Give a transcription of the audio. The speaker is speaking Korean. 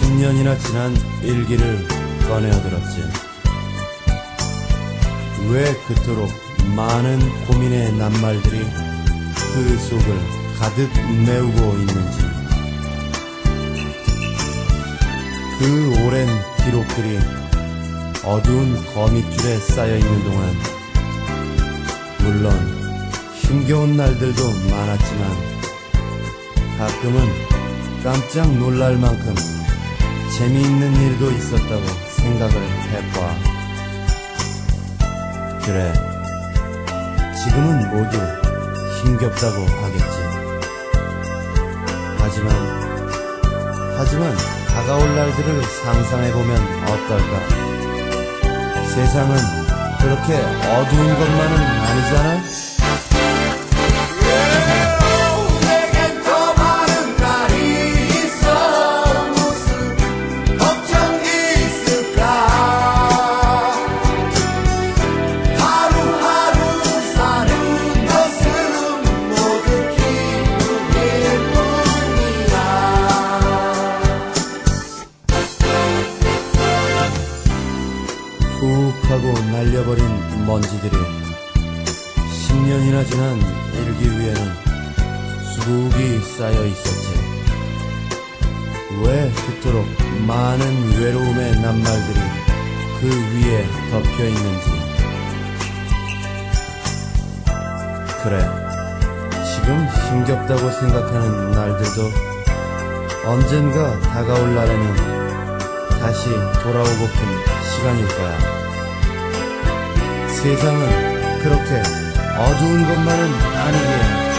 10년이나 지난 일기를 꺼내어들었지. 왜 그토록 많은 고민의 낱말들이 그 속을 가득 메우고 있는지. 그 오랜 기록들이 어두운 거미줄에 쌓여 있는 동안, 물론 힘겨운 날들도 많았지만, 가끔은 깜짝 놀랄 만큼 재미있는 일도 있었다고 생각을 해봐. 그래, 지금은 모두 힘겹다고 하겠지. 하지만, 하지만 다가올 날들을 상상해보면 어떨까? 세상은 그렇게 어두운 것만은 아니잖아? 훅 하고 날려버린 먼지들이 10년이나 지난 일기 위에는 수북이 쌓여 있었지. 왜 그토록 많은 외로움의 낱말들이 그 위에 덮여 있는지. 그래, 지금 힘겹다고 생각하는 날들도 언젠가 다가올 날에는 다시 돌아오고픈 시간일 거야. 세상은 그렇게 어두운 것만은 아니기에